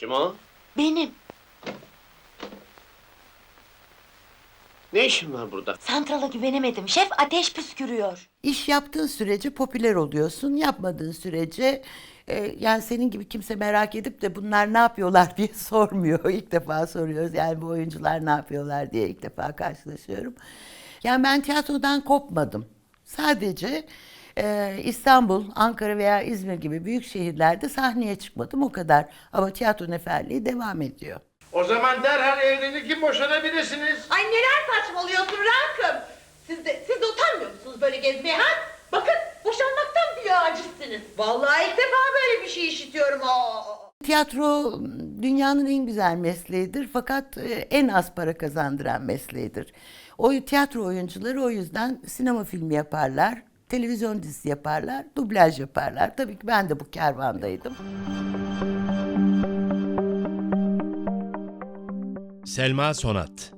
Kim o? Benim. Ne işin var burada? Santrala güvenemedim. Şef ateş püskürüyor. İş yaptığın sürece popüler oluyorsun. Yapmadığın sürece e, yani senin gibi kimse merak edip de bunlar ne yapıyorlar diye sormuyor. İlk defa soruyoruz. Yani bu oyuncular ne yapıyorlar diye ilk defa karşılaşıyorum. Yani ben tiyatrodan kopmadım. Sadece e, İstanbul, Ankara veya İzmir gibi büyük şehirlerde sahneye çıkmadım o kadar. Ama tiyatro neferliği devam ediyor. O zaman derhal evlenir ki boşanabilirsiniz. Ay neler saçmalıyorsun Rakım? Siz de, siz de utanmıyor musunuz böyle gezmeye ha? Bakın boşanmaktan bile acizsiniz. Vallahi ilk defa böyle bir şey işitiyorum. Aa. Tiyatro dünyanın en güzel mesleğidir fakat e, en az para kazandıran mesleğidir. O tiyatro oyuncuları o yüzden sinema filmi yaparlar, televizyon dizisi yaparlar, dublaj yaparlar. Tabii ki ben de bu kervandaydım. Selma Sonat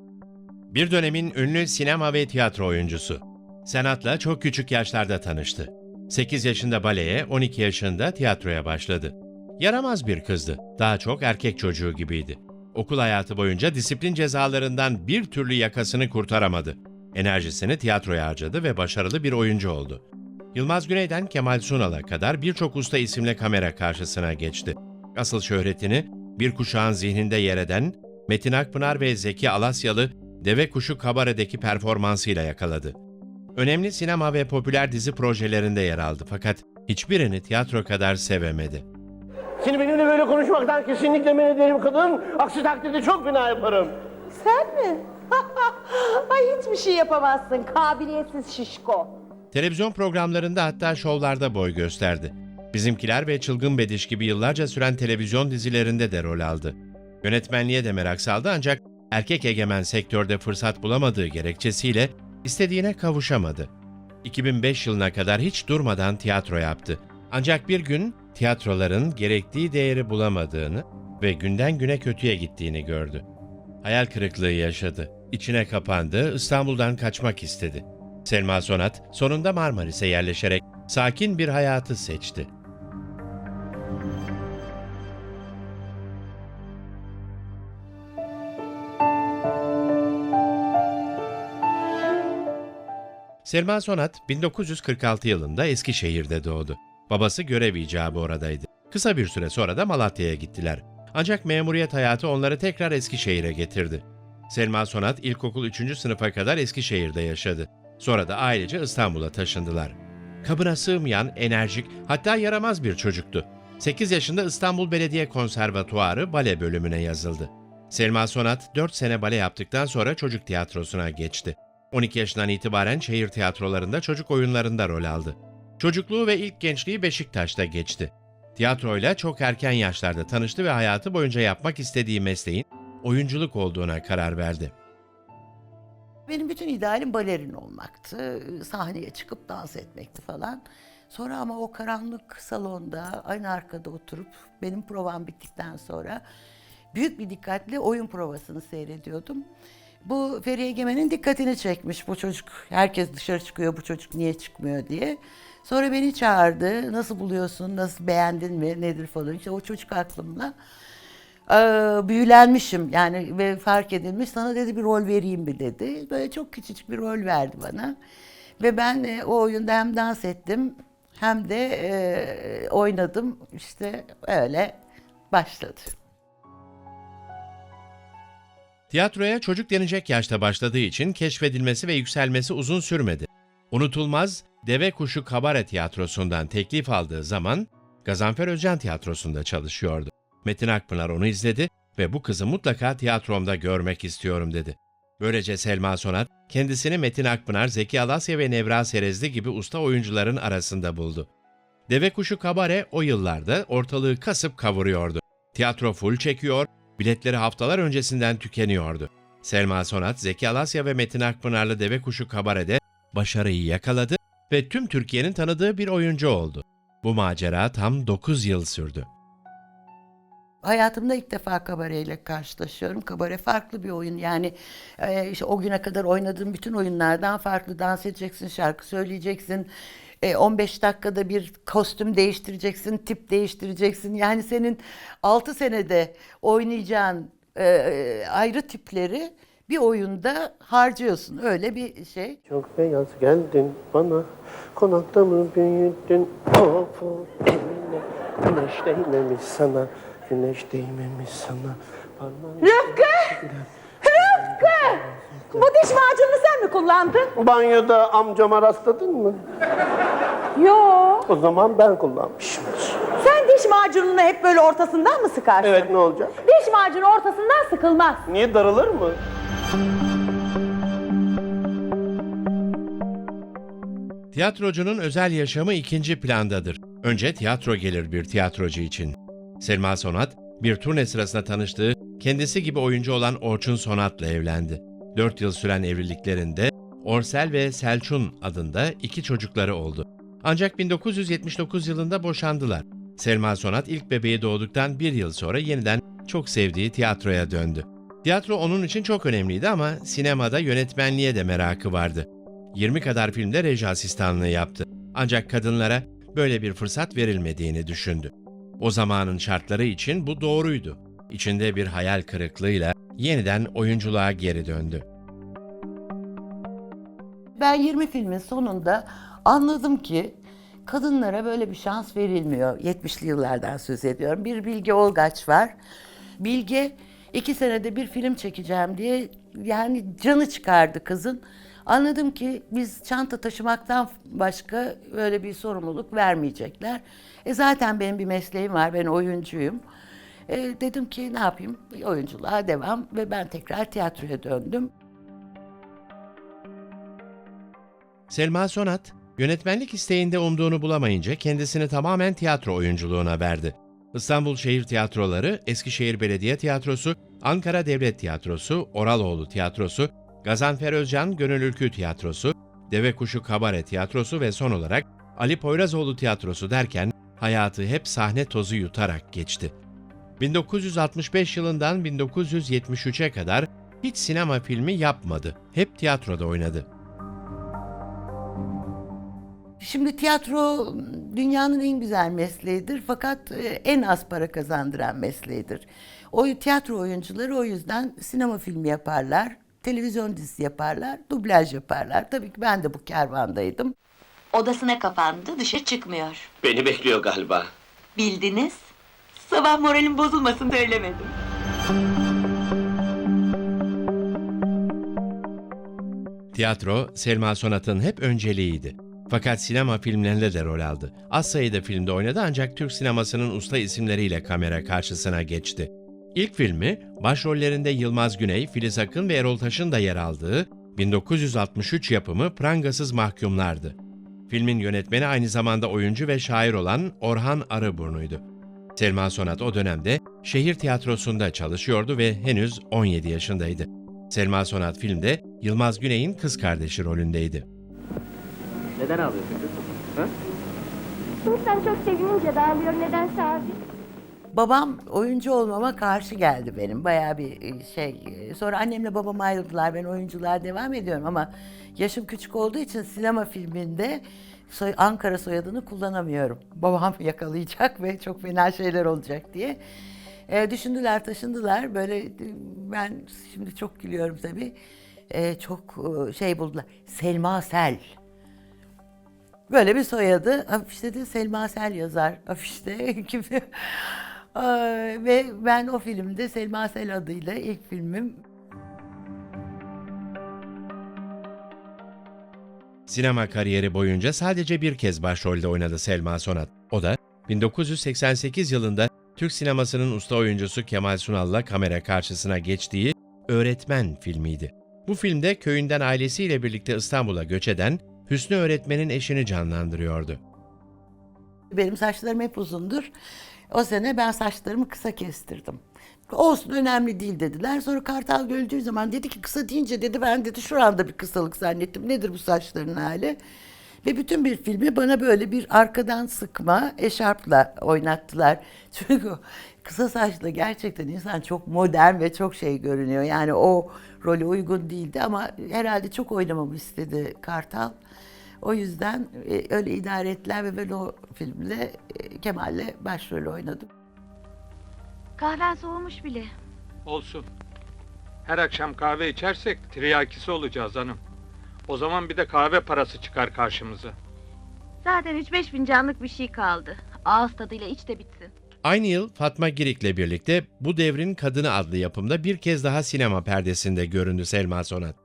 Bir dönemin ünlü sinema ve tiyatro oyuncusu. Sanatla çok küçük yaşlarda tanıştı. 8 yaşında baleye, 12 yaşında tiyatroya başladı. Yaramaz bir kızdı. Daha çok erkek çocuğu gibiydi. Okul hayatı boyunca disiplin cezalarından bir türlü yakasını kurtaramadı. Enerjisini tiyatroya harcadı ve başarılı bir oyuncu oldu. Yılmaz Güney'den Kemal Sunal'a kadar birçok usta isimle kamera karşısına geçti. Asıl şöhretini bir kuşağın zihninde yer eden Metin Akpınar ve Zeki Alasyalı Deve Kuşu Kabare'deki performansıyla yakaladı. Önemli sinema ve popüler dizi projelerinde yer aldı fakat hiçbirini tiyatro kadar sevemedi. Seni benimle böyle konuşmaktan kesinlikle men ederim kadın. Aksi takdirde çok fena yaparım. Sen mi? Ay hiçbir şey yapamazsın kabiliyetsiz şişko. Televizyon programlarında hatta şovlarda boy gösterdi. Bizimkiler ve Çılgın Bediş gibi yıllarca süren televizyon dizilerinde de rol aldı. Yönetmenliğe de merak saldı ancak erkek egemen sektörde fırsat bulamadığı gerekçesiyle istediğine kavuşamadı. 2005 yılına kadar hiç durmadan tiyatro yaptı. Ancak bir gün tiyatroların gerektiği değeri bulamadığını ve günden güne kötüye gittiğini gördü. Hayal kırıklığı yaşadı. İçine kapandı, İstanbul'dan kaçmak istedi. Selma Sonat sonunda Marmaris'e yerleşerek sakin bir hayatı seçti. Selma Sonat 1946 yılında Eskişehir'de doğdu. Babası görev icabı oradaydı. Kısa bir süre sonra da Malatya'ya gittiler. Ancak memuriyet hayatı onları tekrar Eskişehir'e getirdi. Selma Sonat ilkokul 3. sınıfa kadar Eskişehir'de yaşadı. Sonra da ailece İstanbul'a taşındılar. Kabına sığmayan, enerjik, hatta yaramaz bir çocuktu. 8 yaşında İstanbul Belediye Konservatuarı bale bölümüne yazıldı. Selma Sonat 4 sene bale yaptıktan sonra çocuk tiyatrosuna geçti. 12 yaşından itibaren şehir tiyatrolarında çocuk oyunlarında rol aldı. Çocukluğu ve ilk gençliği Beşiktaş'ta geçti. Tiyatroyla çok erken yaşlarda tanıştı ve hayatı boyunca yapmak istediği mesleğin oyunculuk olduğuna karar verdi. Benim bütün idealim balerin olmaktı. Sahneye çıkıp dans etmekti falan. Sonra ama o karanlık salonda aynı arkada oturup benim provam bittikten sonra büyük bir dikkatle oyun provasını seyrediyordum. Bu Feriye Egemen'in dikkatini çekmiş bu çocuk. Herkes dışarı çıkıyor bu çocuk niye çıkmıyor diye. Sonra beni çağırdı. Nasıl buluyorsun? Nasıl beğendin mi? Nedir falan. İşte o çocuk aklımla ee, büyülenmişim yani ve fark edilmiş. Sana dedi bir rol vereyim mi dedi. Böyle çok küçücük bir rol verdi bana. Ve ben e, o oyunda hem dans ettim hem de e, oynadım. İşte öyle başladı. Tiyatroya çocuk denecek yaşta başladığı için keşfedilmesi ve yükselmesi uzun sürmedi. Unutulmaz Deve Kuşu Kabare Tiyatrosu'ndan teklif aldığı zaman Gazanfer Özcan Tiyatrosu'nda çalışıyordu. Metin Akpınar onu izledi ve bu kızı mutlaka tiyatromda görmek istiyorum dedi. Böylece Selma Sonat kendisini Metin Akpınar, Zeki Alasya ve Nevra Serezli gibi usta oyuncuların arasında buldu. Deve Kuşu Kabare o yıllarda ortalığı kasıp kavuruyordu. Tiyatro full çekiyor, biletleri haftalar öncesinden tükeniyordu. Selma Sonat, Zeki Alasya ve Metin Akpınar'lı Deve Kuşu Kabare'de başarıyı yakaladı ve tüm Türkiye'nin tanıdığı bir oyuncu oldu. Bu macera tam 9 yıl sürdü. Hayatımda ilk defa kabareyle karşılaşıyorum. Kabare farklı bir oyun. Yani e, işte o güne kadar oynadığım bütün oyunlardan farklı. Dans edeceksin, şarkı söyleyeceksin. E, 15 dakikada bir kostüm değiştireceksin, tip değiştireceksin. Yani senin 6 senede oynayacağın e, e, ayrı tipleri bir oyunda harcıyorsun. Öyle bir şey. Çok beyaz geldin bana, konakta mı büyüdün? Of of güneş değmemiş sana, güneş değmemiş sana. Rıfkı! Rıfkı! Bu diş macununu sen mi kullandın? Banyoda amcama rastladın mı? Yo. O zaman ben kullanmışımdır. Sen diş macununu hep böyle ortasından mı sıkarsın? Evet ne olacak? Diş macunu ortasından sıkılmaz. Niye darılır mı? Tiyatrocunun özel yaşamı ikinci plandadır. Önce tiyatro gelir bir tiyatrocu için. Selma Sonat, bir turne sırasında tanıştığı, kendisi gibi oyuncu olan Orçun Sonat'la evlendi. Dört yıl süren evliliklerinde Orsel ve Selçun adında iki çocukları oldu. Ancak 1979 yılında boşandılar. Selma Sonat ilk bebeği doğduktan bir yıl sonra yeniden çok sevdiği tiyatroya döndü. Tiyatro onun için çok önemliydi ama sinemada yönetmenliğe de merakı vardı. 20 kadar filmde reji asistanlığı yaptı. Ancak kadınlara böyle bir fırsat verilmediğini düşündü. O zamanın şartları için bu doğruydu. İçinde bir hayal kırıklığıyla yeniden oyunculuğa geri döndü. Ben 20 filmin sonunda anladım ki kadınlara böyle bir şans verilmiyor. 70'li yıllardan söz ediyorum. Bir Bilge Olgaç var. Bilge iki senede bir film çekeceğim diye yani canı çıkardı kızın. Anladım ki biz çanta taşımaktan başka böyle bir sorumluluk vermeyecekler. E zaten benim bir mesleğim var, ben oyuncuyum. E dedim ki ne yapayım, oyunculuğa devam ve ben tekrar tiyatroya döndüm. Selma Sonat, yönetmenlik isteğinde umduğunu bulamayınca kendisini tamamen tiyatro oyunculuğuna verdi. İstanbul Şehir Tiyatroları, Eskişehir Belediye Tiyatrosu, Ankara Devlet Tiyatrosu, Oraloğlu Tiyatrosu, Gazanfer Özcan Gönül Ülkü Tiyatrosu, Deve Kuşu Kabare Tiyatrosu ve son olarak Ali Poyrazoğlu Tiyatrosu derken hayatı hep sahne tozu yutarak geçti. 1965 yılından 1973'e kadar hiç sinema filmi yapmadı. Hep tiyatroda oynadı. Şimdi tiyatro dünyanın en güzel mesleğidir fakat e, en az para kazandıran mesleğidir. O tiyatro oyuncuları o yüzden sinema filmi yaparlar, televizyon dizisi yaparlar, dublaj yaparlar. Tabii ki ben de bu kervandaydım. Odasına kapandı, dışarı çıkmıyor. Beni bekliyor galiba. Bildiniz. Sabah moralim bozulmasın da ölemedim. Tiyatro, Selma Sonat'ın hep önceliğiydi. Fakat sinema filmlerinde de rol aldı. Az sayıda filmde oynadı ancak Türk sinemasının usta isimleriyle kamera karşısına geçti. İlk filmi, başrollerinde Yılmaz Güney, Filiz Akın ve Erol Taş'ın da yer aldığı 1963 yapımı Prangasız Mahkumlardı. Filmin yönetmeni aynı zamanda oyuncu ve şair olan Orhan Arıburnu'ydu. Selma Sonat o dönemde şehir tiyatrosunda çalışıyordu ve henüz 17 yaşındaydı. Selma Sonat filmde Yılmaz Güney'in kız kardeşi rolündeydi. Neden ağlıyorsun kız? Ha? İnsan çok sevinince dağılıyor nedense abi. Babam oyuncu olmama karşı geldi benim. Bayağı bir e, şey. e, Sonra annemle babam ayrıldılar. Ben oyunculuğa devam ediyorum ama yaşım küçük olduğu için sinema filminde soy, Ankara soyadını kullanamıyorum. Babam yakalayacak ve çok fena şeyler olacak diye. E, düşündüler, taşındılar. Böyle e, ben şimdi çok gülüyorum tabii. E, çok şey buldular. Selma Sel. Böyle bir soyadı. Afişte de Selma Sel yazar. Afişte gibi. Ay, Ve ben o filmde Selma Sel adıyla ilk filmim Sinema kariyeri boyunca sadece bir kez başrolde oynadı Selma Sonat. O da 1988 yılında Türk sinemasının usta oyuncusu Kemal Sunal'la kamera karşısına geçtiği Öğretmen filmiydi. Bu filmde köyünden ailesiyle birlikte İstanbul'a göç eden Hüsnü öğretmenin eşini canlandırıyordu. benim saçlarım hep uzundur. O sene ben saçlarımı kısa kestirdim. Olsun önemli değil dediler. Sonra Kartal gördüğü zaman dedi ki kısa deyince dedi ben dedi şu anda bir kısalık zannettim. Nedir bu saçların hali? Ve bütün bir filmi bana böyle bir arkadan sıkma eşarpla oynattılar. Çünkü kısa saçlı gerçekten insan çok modern ve çok şey görünüyor. Yani o role uygun değildi ama herhalde çok oynamamı istedi Kartal. O yüzden e, öyle idare ettiler ve ben o filmde e, Kemal'le başrol oynadım. Kahven soğumuş bile. Olsun. Her akşam kahve içersek tiryakisi olacağız hanım. O zaman bir de kahve parası çıkar karşımıza. Zaten 3-5 fincanlık bir şey kaldı. Ağız tadıyla iç de bitsin. Aynı yıl Fatma Girik'le birlikte Bu Devrin Kadını adlı yapımda bir kez daha sinema perdesinde göründü Selma Sonat.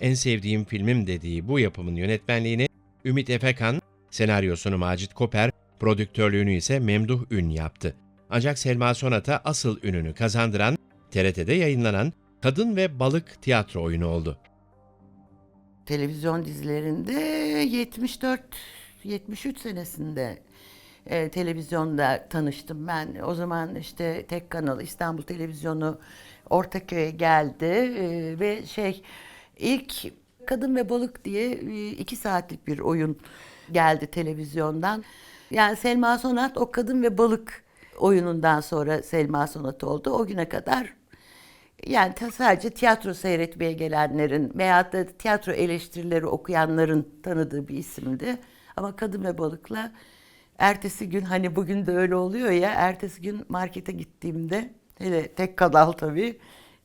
En sevdiğim filmim dediği bu yapımın yönetmenliğini Ümit Efekan, senaryosunu Macit Koper, prodüktörlüğünü ise Memduh Ün yaptı. Ancak Selma Sonat'a asıl ününü kazandıran, TRT'de yayınlanan Kadın ve Balık tiyatro oyunu oldu. televizyon dizilerinde 74 73 senesinde e, televizyonda tanıştım ben. O zaman işte tek kanal İstanbul Televizyonu Ortaköy'e geldi e, ve şey ilk Kadın ve Balık diye e, iki saatlik bir oyun geldi televizyondan. Yani Selma Sonat o Kadın ve Balık oyunundan sonra Selma Sonat oldu. O güne kadar yani sadece tiyatro seyretmeye gelenlerin veyahut da tiyatro eleştirileri okuyanların tanıdığı bir isimdi. Ama Kadın ve Balık'la ertesi gün hani bugün de öyle oluyor ya ertesi gün markete gittiğimde hele tek kanal tabii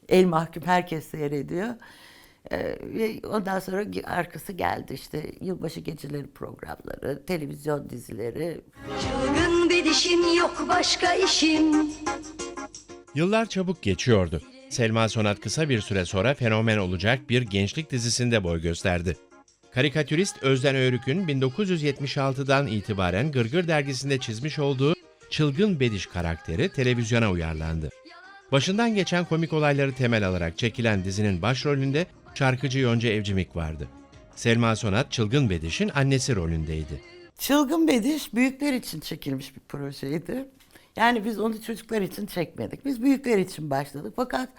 el mahkum herkes seyrediyor. Ee, ve ondan sonra arkası geldi işte yılbaşı geceleri programları, televizyon dizileri, Çılgın bir yok başka işim Yıllar çabuk geçiyordu. Selma Sonat kısa bir süre sonra fenomen olacak bir gençlik dizisinde boy gösterdi. Karikatürist Özden Öğrük'ün 1976'dan itibaren Gırgır dergisinde çizmiş olduğu Çılgın Bediş karakteri televizyona uyarlandı. Başından geçen komik olayları temel alarak çekilen dizinin başrolünde şarkıcı Yonca Evcimik vardı. Selma Sonat Çılgın Bediş'in annesi rolündeydi. Çılgın Bediş büyükler için çekilmiş bir projeydi. Yani biz onu çocuklar için çekmedik. Biz büyükler için başladık. Fakat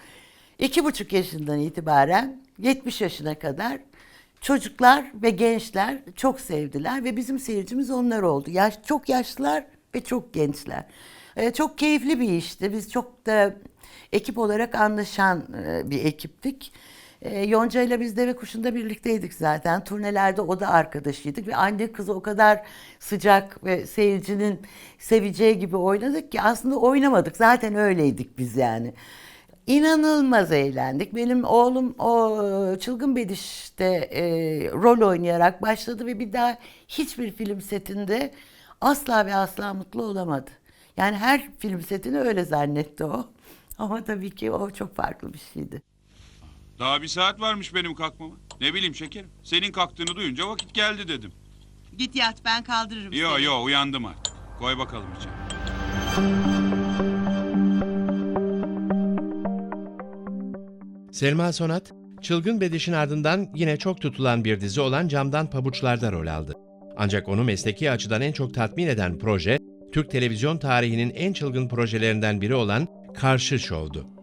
iki buçuk yaşından itibaren 70 yaşına kadar çocuklar ve gençler çok sevdiler ve bizim seyircimiz onlar oldu. Yaş, çok yaşlılar ve çok gençler. Ee, çok keyifli bir işti. Biz çok da ekip olarak anlaşan e, bir ekiptik. E, Yonca ile biz Deve Kuşu'nda birlikteydik zaten. Turnelerde o da arkadaşıydık ve anne kızı o kadar sıcak ve seyircinin seveceği gibi oynadık ki aslında oynamadık. Zaten öyleydik biz yani. İnanılmaz eğlendik. Benim oğlum o e, Çılgın Bediş'te e, rol oynayarak başladı ve bir daha hiçbir film setinde asla ve asla mutlu olamadı. Yani her film setini öyle zannetti o. Ama tabii ki o çok farklı bir şeydi. Daha bir saat varmış benim kalkmama. Ne bileyim şekerim. Senin kalktığını duyunca vakit geldi dedim. Git yat ben kaldırırım Yo seni. yo uyandım artık. Koy bakalım içeri. Selma Sonat, Çılgın Bediş'in ardından yine çok tutulan bir dizi olan Camdan Pabuçlar'da rol aldı. Ancak onu mesleki açıdan en çok tatmin eden proje, Türk televizyon tarihinin en çılgın projelerinden biri olan Karşı Şov'du.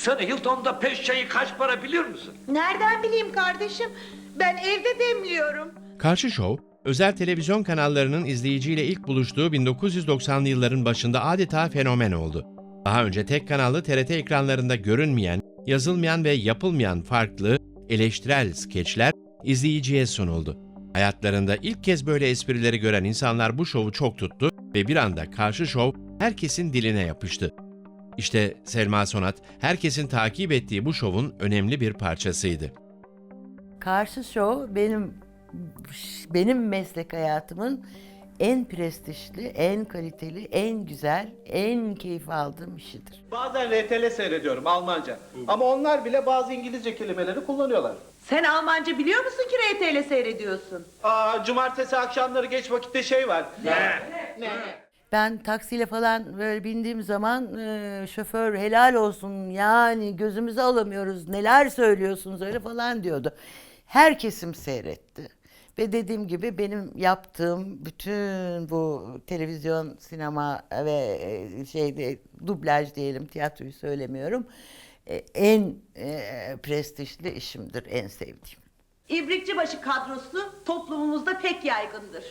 Sen Hilton'da peş çayı kaç para biliyor musun? Nereden bileyim kardeşim? Ben evde demliyorum. Karşı Şov, özel televizyon kanallarının izleyiciyle ilk buluştuğu 1990'lı yılların başında adeta fenomen oldu. Daha önce tek kanallı TRT ekranlarında görünmeyen, yazılmayan ve yapılmayan farklı, eleştirel skeçler izleyiciye sunuldu. Hayatlarında ilk kez böyle esprileri gören insanlar bu şovu çok tuttu ve bir anda Karşı Şov herkesin diline yapıştı. İşte Selma Sonat, herkesin takip ettiği bu şovun önemli bir parçasıydı. Karşı Show benim benim meslek hayatımın en prestijli, en kaliteli, en güzel, en keyif aldığım işidir. Bazen RTL seyrediyorum Almanca. Ama onlar bile bazı İngilizce kelimeleri kullanıyorlar. Sen Almanca biliyor musun ki RTL seyrediyorsun? Aa, cumartesi akşamları geç vakitte şey var. Ben taksiyle falan böyle bindiğim zaman e, şoför helal olsun yani gözümüzü alamıyoruz neler söylüyorsunuz öyle falan diyordu. Her kesim seyretti. Ve dediğim gibi benim yaptığım bütün bu televizyon, sinema ve e, şeyde dublaj diyelim tiyatroyu söylemiyorum. E, En e, prestijli işimdir, en sevdiğim. İbrikçibaşı kadrosu toplumumuzda pek yaygındır.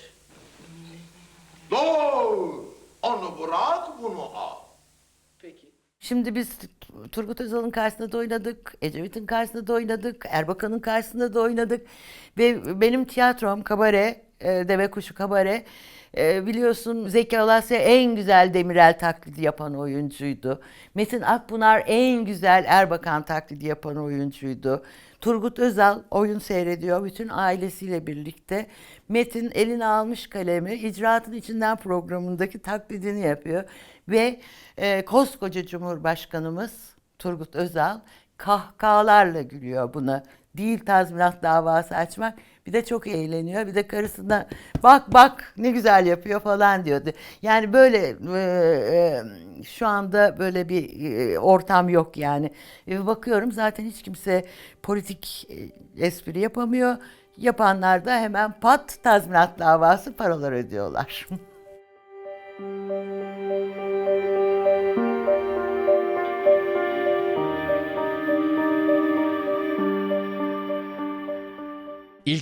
Doğru. Onu bırak bunu al. Peki. Şimdi biz Turgut Özal'ın karşısında da oynadık, Ecevit'in karşısında da oynadık, Erbakan'ın karşısında da oynadık. Ve benim tiyatrom, kabare, e, Deve Kuşu Kabare, e, biliyorsun Zeki Alasya en güzel Demirel taklidi yapan oyuncuydu. Metin Akpınar en güzel Erbakan taklidi yapan oyuncuydu. Turgut Özal oyun seyrediyor bütün ailesiyle birlikte. Metin eline almış kalemi icraatın içinden programındaki taklidini yapıyor. Ve e, koskoca Cumhurbaşkanımız Turgut Özal kahkahalarla gülüyor buna. Değil tazminat davası açmak. Bir de çok eğleniyor. Bir de karısına bak bak ne güzel yapıyor falan diyordu. Yani böyle e, e, şu anda böyle bir e, ortam yok yani. E, bakıyorum zaten hiç kimse politik e, espri yapamıyor. Yapanlar da hemen pat tazminat davası paralar ödüyorlar.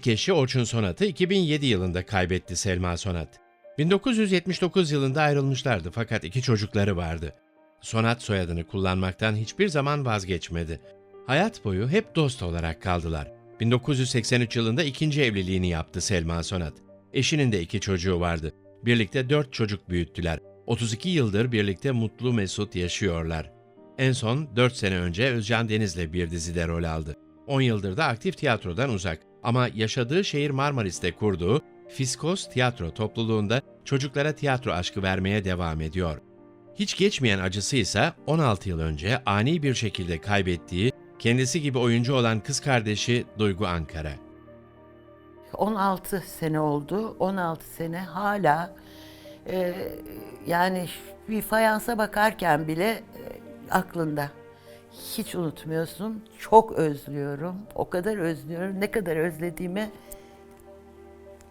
Eşi Orçun Sonat'ı 2007 yılında kaybetti Selma Sonat. 1979 yılında ayrılmışlardı fakat iki çocukları vardı. Sonat soyadını kullanmaktan hiçbir zaman vazgeçmedi. Hayat boyu hep dost olarak kaldılar. 1983 yılında ikinci evliliğini yaptı Selma Sonat. Eşinin de iki çocuğu vardı. Birlikte dört çocuk büyüttüler. 32 yıldır birlikte mutlu mesut yaşıyorlar. En son 4 sene önce Özcan Deniz'le bir dizide rol aldı. 10 yıldır da aktif tiyatrodan uzak ama yaşadığı şehir Marmaris'te kurduğu Fiskos Tiyatro topluluğunda çocuklara tiyatro aşkı vermeye devam ediyor. Hiç geçmeyen acısı ise 16 yıl önce ani bir şekilde kaybettiği kendisi gibi oyuncu olan kız kardeşi Duygu Ankara. 16 sene oldu. 16 sene hala e, yani bir fayansa bakarken bile e, aklında. Hiç unutmuyorsun. Çok özlüyorum. O kadar özlüyorum. Ne kadar özlediğimi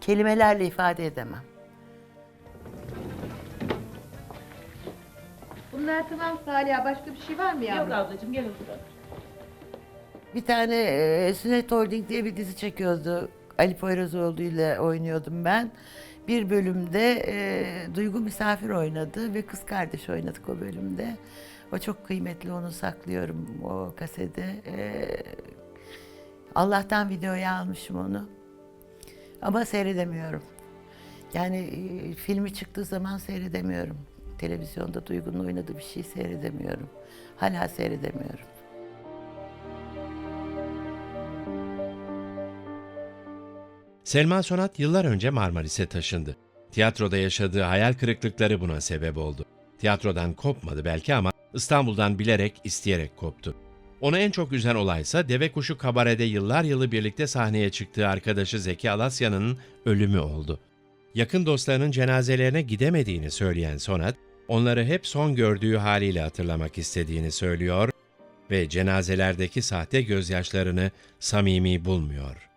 kelimelerle ifade edemem. Bunlar tamam Salih başka bir şey var mı yavrum? Yok ablacığım gel oturalım. Bir tane e, Sünnet Holding diye bir dizi çekiyordu. Ali Poyrazoğlu ile oynuyordum ben. Bir bölümde e, Duygu misafir oynadı ve kız kardeş oynadık o bölümde. O çok kıymetli, onu saklıyorum o kasede. E, Allah'tan videoya almışım onu. Ama seyredemiyorum. Yani e, filmi çıktığı zaman seyredemiyorum. Televizyonda Duygu'nun oynadığı bir şey seyredemiyorum. Hala seyredemiyorum. Selma Sonat yıllar önce Marmaris'e taşındı. Tiyatroda yaşadığı hayal kırıklıkları buna sebep oldu. Tiyatrodan kopmadı belki ama İstanbul'dan bilerek, isteyerek koptu. Onu en çok üzen olaysa Deve Kuşu Kabare'de yıllar yılı birlikte sahneye çıktığı arkadaşı Zeki Alasya'nın ölümü oldu. Yakın dostlarının cenazelerine gidemediğini söyleyen Sonat, onları hep son gördüğü haliyle hatırlamak istediğini söylüyor ve cenazelerdeki sahte gözyaşlarını samimi bulmuyor.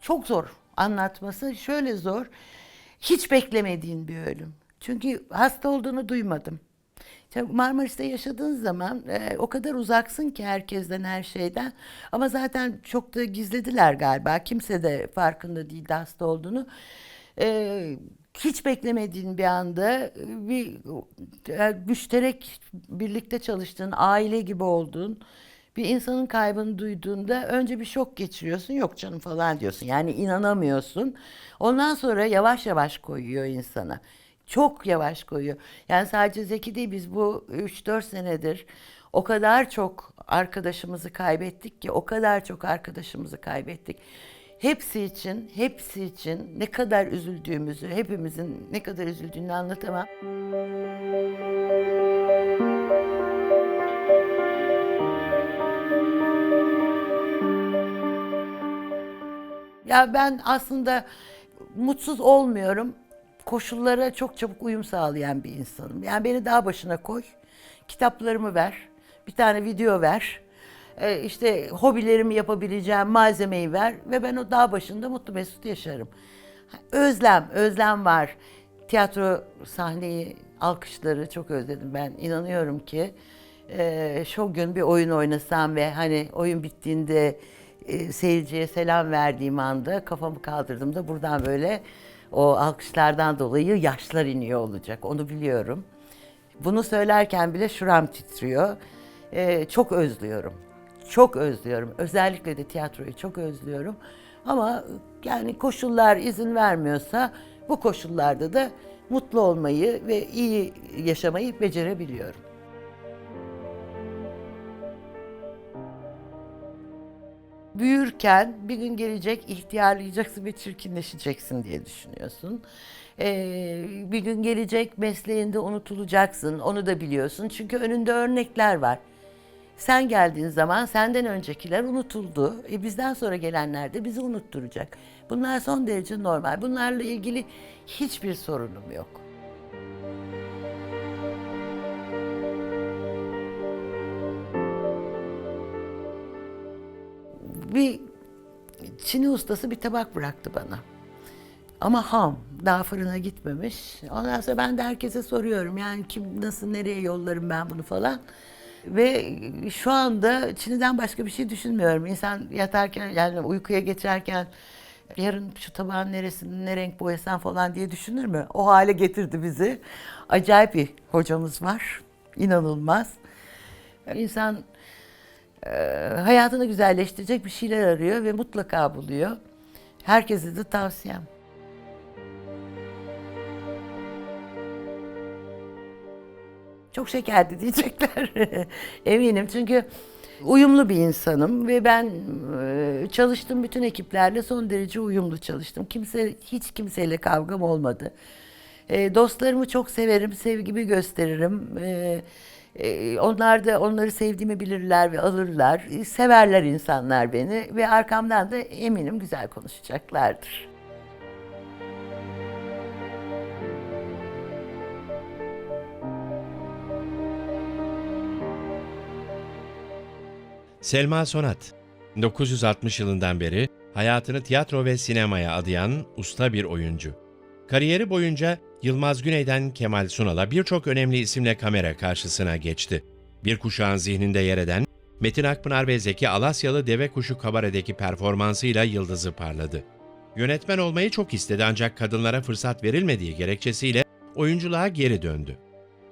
Çok zor anlatması. Şöyle zor. Hiç beklemediğin bir ölüm. Çünkü hasta olduğunu duymadım. Marmaris'te yaşadığın zaman e, o kadar uzaksın ki herkesten, her şeyden. Ama zaten çok da gizlediler galiba. Kimse de farkında değildi hasta olduğunu. E, hiç beklemediğin bir anda bir e, müşterek birlikte çalıştığın, aile gibi olduğun bir insanın kaybını duyduğunda önce bir şok geçiriyorsun. Yok canım falan diyorsun. Yani inanamıyorsun. Ondan sonra yavaş yavaş koyuyor insana. Çok yavaş koyuyor. Yani sadece Zeki değil biz bu 3-4 senedir o kadar çok arkadaşımızı kaybettik ki o kadar çok arkadaşımızı kaybettik. Hepsi için, hepsi için ne kadar üzüldüğümüzü, hepimizin ne kadar üzüldüğünü anlatamam. Ya ben aslında mutsuz olmuyorum. Koşullara çok çabuk uyum sağlayan bir insanım. Yani beni dağ başına koy, kitaplarımı ver, bir tane video ver, e, işte hobilerimi yapabileceğim malzemeyi ver ve ben o dağ başında mutlu mesut yaşarım. Özlem, özlem var. Tiyatro sahneyi, alkışları çok özledim ben. İnanıyorum ki e, şu gün bir oyun oynasam ve hani oyun bittiğinde e, seyirciye selam verdiğim anda kafamı kaldırdığımda buradan böyle o alkışlardan dolayı yaşlar iniyor olacak. Onu biliyorum. Bunu söylerken bile şuram titriyor. Ee, çok özlüyorum. Çok özlüyorum. Özellikle de tiyatroyu çok özlüyorum. Ama yani koşullar izin vermiyorsa bu koşullarda da mutlu olmayı ve iyi yaşamayı becerebiliyorum. Büyürken bir gün gelecek ihtiyarlayacaksın ve çirkinleşeceksin diye düşünüyorsun. Ee, bir gün gelecek mesleğinde unutulacaksın, onu da biliyorsun. Çünkü önünde örnekler var. Sen geldiğin zaman senden öncekiler unutuldu. E bizden sonra gelenler de bizi unutturacak. Bunlar son derece normal. Bunlarla ilgili hiçbir sorunum yok. Bir Çin'i ustası bir tabak bıraktı bana. Ama ham, daha fırına gitmemiş. Ondan sonra ben de herkese soruyorum yani kim, nasıl, nereye yollarım ben bunu falan. Ve şu anda Çin'den başka bir şey düşünmüyorum. İnsan yatarken yani uykuya geçerken yarın şu tabağın neresini ne renk boyasam falan diye düşünür mü? O hale getirdi bizi. Acayip bir hocamız var. İnanılmaz. İnsan hayatını güzelleştirecek bir şeyler arıyor ve mutlaka buluyor. Herkese de tavsiyem. Çok şekerdi diyecekler. Eminim çünkü uyumlu bir insanım ve ben e, çalıştığım bütün ekiplerle son derece uyumlu çalıştım. Kimse hiç kimseyle kavgam olmadı. E, dostlarımı çok severim, sevgimi gösteririm. E, e, onlar da onları sevdiğimi bilirler ve alırlar. E, Severler insanlar beni ve arkamdan da eminim güzel konuşacaklardır. Selma Sonat, 1960 yılından beri hayatını tiyatro ve sinemaya adayan usta bir oyuncu. Kariyeri boyunca Yılmaz Güney'den Kemal Sunal'a birçok önemli isimle kamera karşısına geçti. Bir kuşağın zihninde yer eden Metin Akpınar ve Zeki Alasyalı Deve Kuşu Kabare'deki performansıyla yıldızı parladı. Yönetmen olmayı çok istedi ancak kadınlara fırsat verilmediği gerekçesiyle oyunculuğa geri döndü.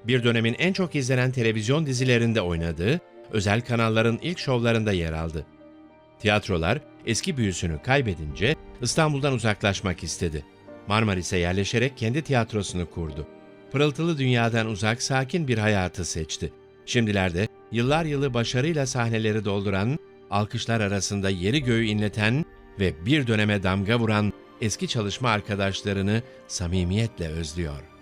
Bir dönemin en çok izlenen televizyon dizilerinde oynadığı, özel kanalların ilk şovlarında yer aldı. Tiyatrolar eski büyüsünü kaybedince İstanbul'dan uzaklaşmak istedi. Marmaris'e yerleşerek kendi tiyatrosunu kurdu. Pırıltılı dünyadan uzak sakin bir hayatı seçti. Şimdilerde yıllar yılı başarıyla sahneleri dolduran, alkışlar arasında yeri göğü inleten ve bir döneme damga vuran eski çalışma arkadaşlarını samimiyetle özlüyor.